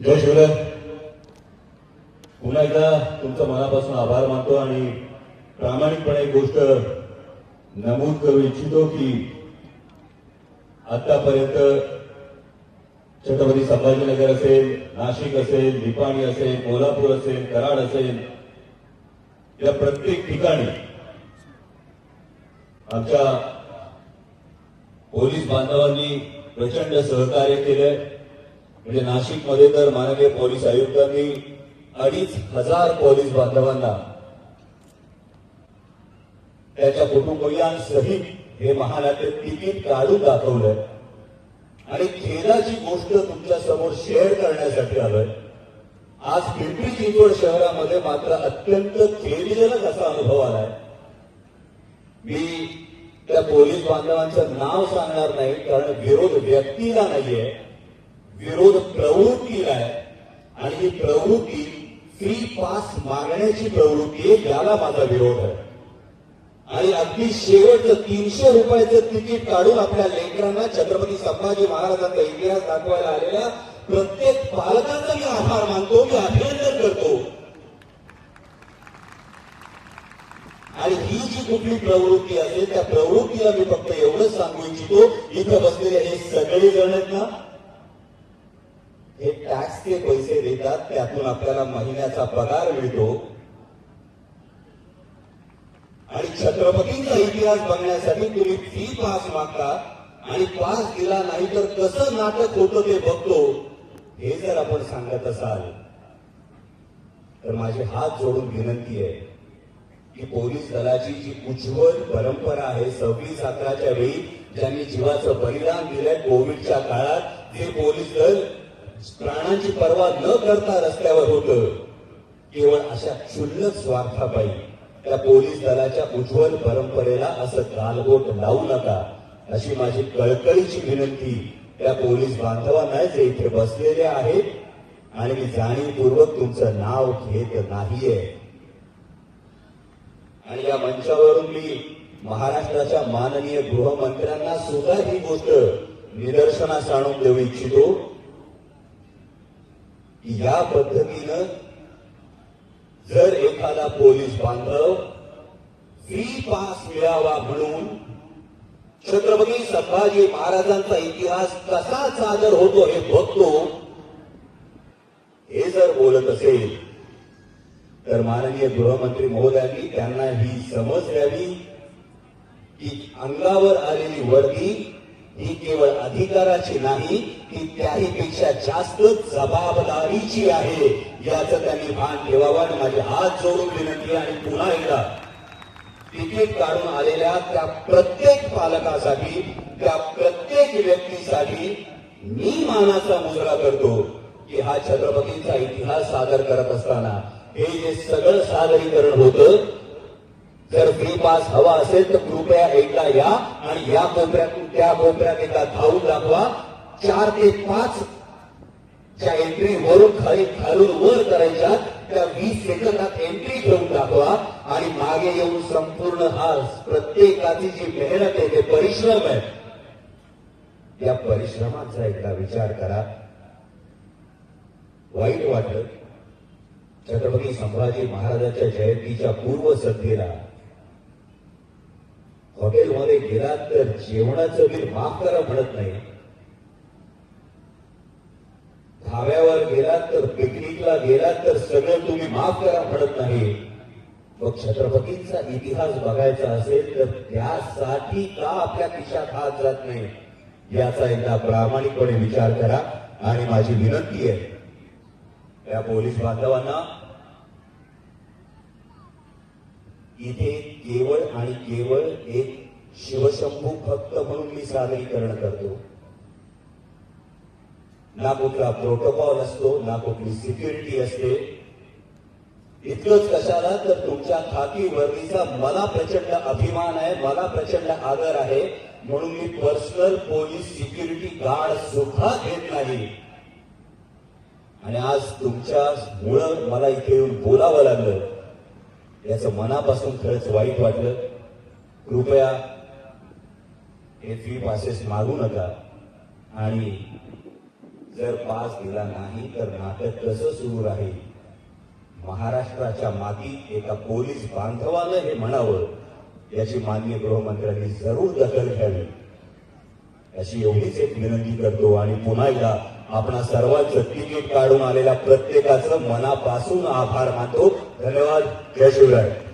जय शिवराय पुन्हा एकदा तुमचा मनापासून आभार मानतो आणि प्रामाणिकपणे एक गोष्ट नमूद करू इच्छितो की आतापर्यंत छत्रपती संभाजीनगर असेल नाशिक असेल निपाणी असेल कोल्हापूर असेल कराड असेल या प्रत्येक ठिकाणी आमच्या पोलीस बांधवांनी प्रचंड सहकार्य केलंय. म्हणजे नाशिकमध्ये तर माननीय पोलीस आयुक्तांनी अडीच हजार पोलीस बांधवांना त्याच्या कुटुंबियांसहित हे महानाट्य तिकीट काढून दाखवलंय. आणि खेदाची गोष्ट तुमच्यासमोर शेअर करण्यासाठी आलोय. आज पिंपरी चिंचवड शहरामध्ये मात्र अत्यंत खेदजनक असा अनुभव आलाय. मी त्या पोलीस बांधवांचं नाव सांगणार नाही कारण विरोध व्यक्तीला नाहीये. विरोध प्रवृत्तीला आहे. आणि ही प्रवृत्ती फ्री पास मागण्याची प्रवृत्ती आहे माझा विरोध आहे. आणि अगदी शेवटचं तीनशे रुपयाचं तिकीट काढून आपल्या लेकरांना छत्रपती संभाजी महाराजांचा इतिहास दाखवायला आलेल्या प्रत्येक पालकांचा मी आभार मानतो मी अभिनंदन करतो. आणि ही जी कुठली प्रवृत्ती असेल त्या प्रवृत्तीला मी फक्त एवढंच सांगू इच्छितो इथं बसलेले हे सगळे जण आहेत ना टॅक्सचे पैसे देतात त्यातून आपल्याला महिन्याचा पगार मिळतो. आणि छत्रपतींचा इतिहास बघण्यासाठी तुम्ही फी पास मागता आणि पास दिला नाही तर कसं नाटक होतं ते बघतो हे जर आपण सांगत असाल तर माझे हात जोडून विनंती आहे की पोलीस दलाची जी उज्ज्वल परंपरा आहे सव्वीस अकराच्या वेळी ज्यांनी जीवाचं बलिदान दिलंय कोविडच्या काळात जे पोलीस दल प्राणाची पर्वा न करता रस्त्यावर होतं. केवळ अशा क्षुल्लक स्वार्थापायी त्या पोलीस दलाच्या उज्ज्वल परंपरेला असं गालबोट लावू नका. अशी माझी कळकळीची विनंती त्या पोलीस बांधवांना जे इथे बसलेले आहेत आणि मी जाणीवपूर्वक तुमचं नाव घेत नाहीये. आणि या मंचावरून मी महाराष्ट्राच्या माननीय गृहमंत्र्यांना सुद्धा ही गोष्ट निदर्शनास आणून देऊ इच्छितो. की या पद्धतीनं जर एखादा पोलीस बांधव फ्री पास मिळावा म्हणून छत्रपती संभाजी महाराजांचा इतिहास कसा सादर होतो हे बघतो हे जर बोलत असेल तर माननीय गृहमंत्री महोदयांनी त्यांना ही समज द्यावी की अंगावर आलेली वर्दी ही केवळ अधिकाराची नाही ती त्याहीपेक्षा जास्त जबाबदारीची आहे. याचं त्यांनी भान ठेवावं आणि माझे हात जोडून विनंती आणि पुन्हा एकदा तिकीट काढून आलेल्या त्या प्रत्येक पालकासाठी त्या प्रत्येक व्यक्तीसाठी मी मानाचा मुजरा करतो की हा छत्रपतींचा इतिहास सादर करत असताना हे जे सगळं सादरीकरण होतं जर फ्री पास हवा असेल तर कृपया एकदा या आणि या कोपऱ्यातून त्या कोपऱ्यात एकदा धावून दाखवा. चार ते पाच ज्या एंट्री वरून खाली खालून वर करायच्या त्या वीस सेकंदात एंट्री घेऊन दाखवा. आणि मागे येऊन संपूर्ण हा प्रत्येकाची जी मेहनत आहे ते परिश्रम आहे. त्या परिश्रमाचा एकदा विचार करा. वाईट वाटत छत्रपती संभाजी महाराजांच्या जयंतीच्या पूर्व संध्येला हॉटेलमध्ये गेला तर जेवणाचं बिल माफ करा म्हणत नाही. धाव्यावर गेला तर पिकनिकला गेला तर सगळं तुम्ही माफ करा म्हणत नाही. मग छत्रपतींचा इतिहास बघायचा असेल तर त्यासाठी का आपल्या खिशात हात जात नाही? याचा एकदा प्रामाणिकपणे विचार करा आणि माझी विनंती आहे. त्या पोलीस बांधवांना इथे केवळ आणि केवळ एक शिवशंभू भक्त म्हणून मी सादरीकरण करतो. ना कुठला प्रोटोकॉल असतो ना कुठली सिक्युरिटी असते. इतकंच कशाला? तर तुमच्या खाकी वर्दीचा मला प्रचंड अभिमान आहे मला प्रचंड आदर आहे. म्हणून मी पर्सनल पोलीस सिक्युरिटी गार्ड सुद्धा घेत नाही. आणि आज तुमच्या मुळे मला इथे येऊन बोलावं लागलं. याचं मनापासून खरंच वाईट वाटलं. कृपया हे फ्री पासेस मागू नका. आणि जर पास दिला नाही तर नाटक कसं सुरू राहील? महाराष्ट्राच्या मातीत एका पोलीस बांधवानं हे म्हणावं. याची माननीय गृहमंत्र्यांनी जरूर दखल घ्यावी. अशी एवढीच एक विनंती करतो आणि पुन्हा एकदा आपणा सर्वांचं तिकीट काढून आलेल्या प्रत्येकाचं मनापासून आभार मानतो. धन्यवाद जय शिवराय